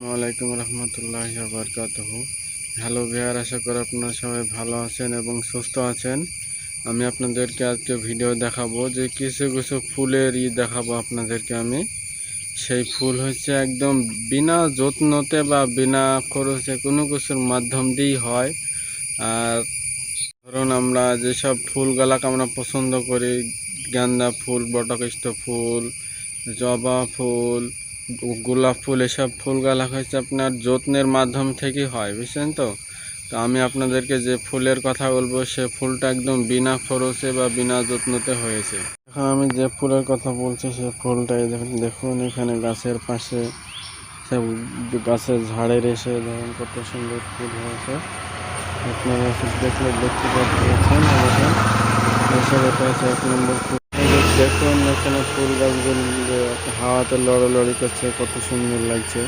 ওয়ালাইকুম রহমতুল্লাহ বরকাতহ। হ্যালো বিহার আশা করি আপনারা সবাই ভালো আছেন এবং সুস্থ আছেন। আমি আপনাদেরকে আজকে ভিডিও দেখাবো যে কিছু কিছু ফুলের ই দেখাবো আপনাদেরকে আমি। সেই ফুল হচ্ছে একদম বিনা যত্নতে বা বিনা খরচে কোনো কিছুর মাধ্যম দিয়েই হয়। আর ধরুন আমরা যেসব ফুলগুলাকে আমরা পছন্দ করি, গাঁদা ফুল বটকৃষ্ট ফুল, জবা ফুল গোলাপ ফুল, এসব ফুল গালা হচ্ছে আপনার যত্নের মাধ্যম থেকেই হয়, বুঝছেন তো? তো আমি আপনাদেরকে যে ফুলের কথা বলব, সে ফুলটা একদম বিনা খরচে বা বিনা যত্নতে হয়েছে। এখন আমি যে ফুলের কথা বলছি, সে ফুলটাই দেখুন এখানে গাছের পাশে সব গাছের ঝাড়ের এসে দেখুন কত সুন্দর ফুল হয়েছে। আপনারা দেখলে দেখতে পাচ্ছেন এক নম্বর ফুল। দেখুন এখানে ফুল গাছগুলো হাওয়াতে লড়ালড়ি করছে কত সুন্দর লাগছে।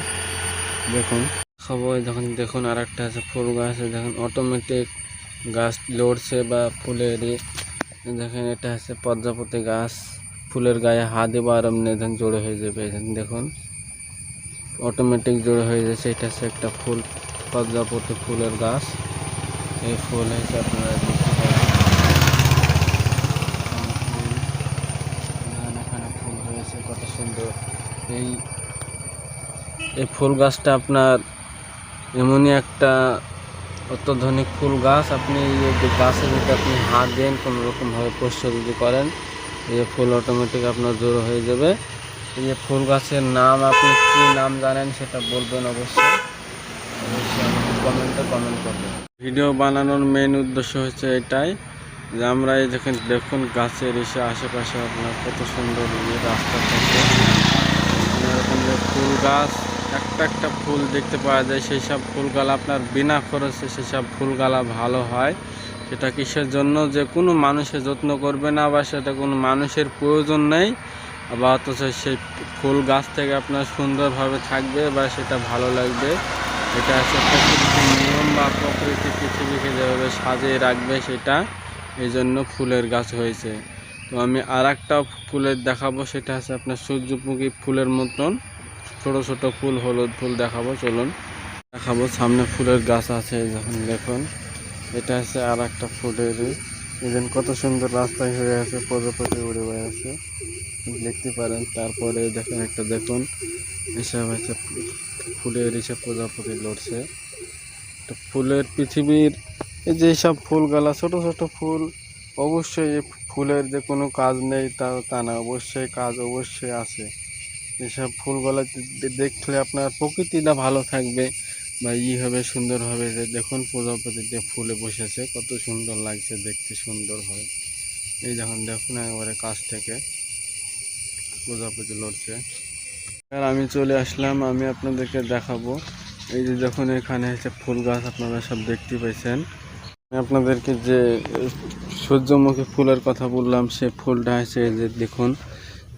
দেখুন। সবাই যখন দেখুন আর একটা আছে ফুল গাছ দেখুন অটোমেটিক গাছ লড়ছে বা ফুলের দেখেন এটা আছে পদ্মাপতি গাছ ফুলের গায়ে হাত দেবার এমনি দেখেন জোড়ে হয়ে যাবে এই দেখেন, অটোমেটিক জোড়ে হয়ে যাচ্ছে এটা হচ্ছে একটা ফুল পদ্মাপতি ফুলের গাছ। এই ফুল হচ্ছে আপনারা দেখতে পাবেন দেখেন এখানে ফুল হয়েছে কত সুন্দর এই এই ফুল গাছটা আপনার এমনই একটা অত্যাধুনিক ফুল গাছ। আপনি গাছের যদি আপনি হাত দেন, কোনো রকমভাবে পোষ্য যদি করেন, এই ফুল অটোমেটিক আপনার জোড়ো হয়ে যাবে। এই ফুল গাছের নাম আপনি কী নাম জানেন সেটা বলবেন অবশ্যই। কমেন্টে কমেন্ট করবেন। ভিডিও বানানোর মেন উদ্দেশ্য হচ্ছে এটাই যে আমরা এই দেখেন, দেখুন গাছের এসে আশেপাশে আপনার কত সুন্দর রাস্তা থাকে। এরকম ফুল গাছ একটা একটা ফুল দেখতে পাওয়া যায়, সেই সব ফুলগালা আপনার বিনা খরচে সেসব ফুলগালা ভালো হয়। সেটা কিসের জন্য? যে কোনো মানুষের যত্ন করবে না বা সেটা কোনো মানুষের প্রয়োজন নেই, বা অথচ সেই ফুল গাছ থেকে আপনার সুন্দরভাবে থাকবে বা সেটা ভালো লাগবে। এটা হচ্ছে প্রকৃতির নিয়ম বা প্রকৃতি পৃথিবীকে যেভাবে সাজিয়ে রাখবে সেটা এই জন্য ফুলের গাছ হয়েছে। তো আমি আর একটা ফুলের দেখাবো, সেটা হচ্ছে আপনার সূর্যমুখী ফুলের মতন। ছোট ছোট ফুল, হলুদ ফুল দেখাবো, চলুন। দেখাবো, সামনে ফুলের গাছ আছে যখন দেখুন, এটা হচ্ছে আর একটা ফুলের এজন কত সুন্দর রাস্তায় হয়ে আছে, প্রজাপতি উড়ে হয়ে আছে দেখতে পারেন, তারপরে দেখেন একটা, দেখুন, এসব হচ্ছে ফুলের এসে প্রজাপতি লড়ছে। তো ফুলের পৃথিবীর, এই যে সব ফুলগালা, ছোট ছোট ফুল, অবশ্যই ফুলের যে কোনো কাজ নেই, তা তা না, অবশ্যই কাজ অবশ্যই আছে। এসব ফুলগুলো দেখলে আপনার প্রকৃতিটা ভালো থাকবে বা ই হবে, সুন্দর হবে। যে দেখুন প্রজাপতি যে ফুলে বসেছে, কত সুন্দর লাগছে, দেখতে সুন্দর হয়। এই যখন দেখুন একবারে কাছ থেকে প্রজাপতি লড়ছে। আর আমি চলে আসলাম, আমি আপনাদেরকে দেখাবো। এই যে যখন এখানে হচ্ছে ফুল গাছ আপনারা সব দেখতে পাইছেন আপনাদেরকে যে সূর্যমুখী ফুলের কথা বললাম, সে ফুলটা এই যে দেখুন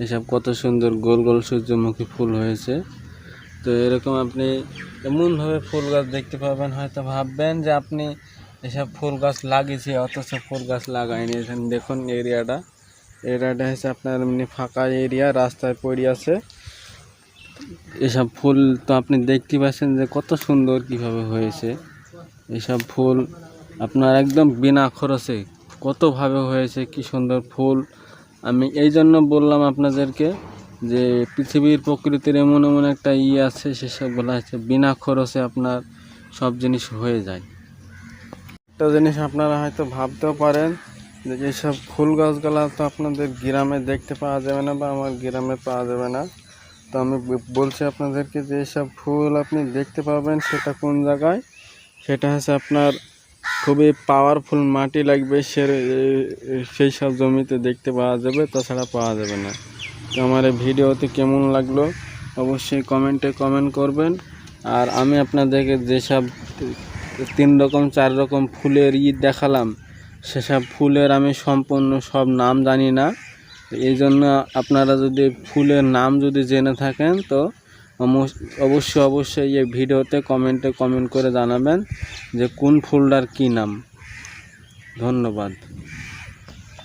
এসব কত সুন্দর গোল গোল সূর্যমুখী ফুল হয়েছে। তো এরকম আপনি এমনভাবে ফুল গাছ দেখতে পাবেন, হয়তো ভাববেন যে আপনি এসব ফুল গাছ লাগিয়েছি, অথচ ফুল গাছ লাগায়নি এখানে দেখুন এরিয়াটা। এরিয়াটা হচ্ছে আপনার এমনি ফাঁকা এরিয়া, রাস্তায় পড়ে আছে। এসব ফুল তো আপনি দেখতে পাচ্ছেন যে কত সুন্দর কীভাবে হয়েছে। এসব ফুল আপনার একদম বিনা খরচে কতভাবে হয়েছে, কি সুন্দর ফুল। আমি এই জন্য বললাম আপনাদেরকে যে পৃথিবীর প্রকৃতির এমন এমন একটা ই আছে সেসবগুলো আছে বিনা খরচে আপনার সব জিনিস হয়ে যায়। একটা জিনিস আপনারা হয়তো ভাবতেও পারেন যে এইসব ফুল গাছগুলা তো আপনাদের গ্রামে দেখতে পাওয়া যাবে না বা আমার গ্রামে পাওয়া যাবে না। তো আমি বলছি আপনাদেরকে যে এইসব ফুল আপনি দেখতে পাবেন সেটা কোন জায়গায়? সেটা হচ্ছে আপনার খুবই পাওয়ারফুল মাটি লাগবে, সে, সেই সব জমিতে দেখতে পাওয়া যাবে, তাছাড়া পাওয়া যাবে না। তো আমার এই ভিডিওতে কেমন লাগল, অবশ্যই কমেন্টে কমেন্ট করবেন। আর আমি আপনাদেরকে যেসব তিন রকম, চার রকম ফুলের ঈদ দেখালাম, সেসব ফুলের আমি সম্পূর্ণ সব নাম জানি না। এই জন্য আপনারা যদি ফুলের নাম যদি জেনে থাকেন, তো অবশ্যই অবশ্যই এই ভিডিওতে কমেন্টে কমেন্ট করে জানাবেন যে কোন ফোল্ডার কী নাম। ধন্যবাদ।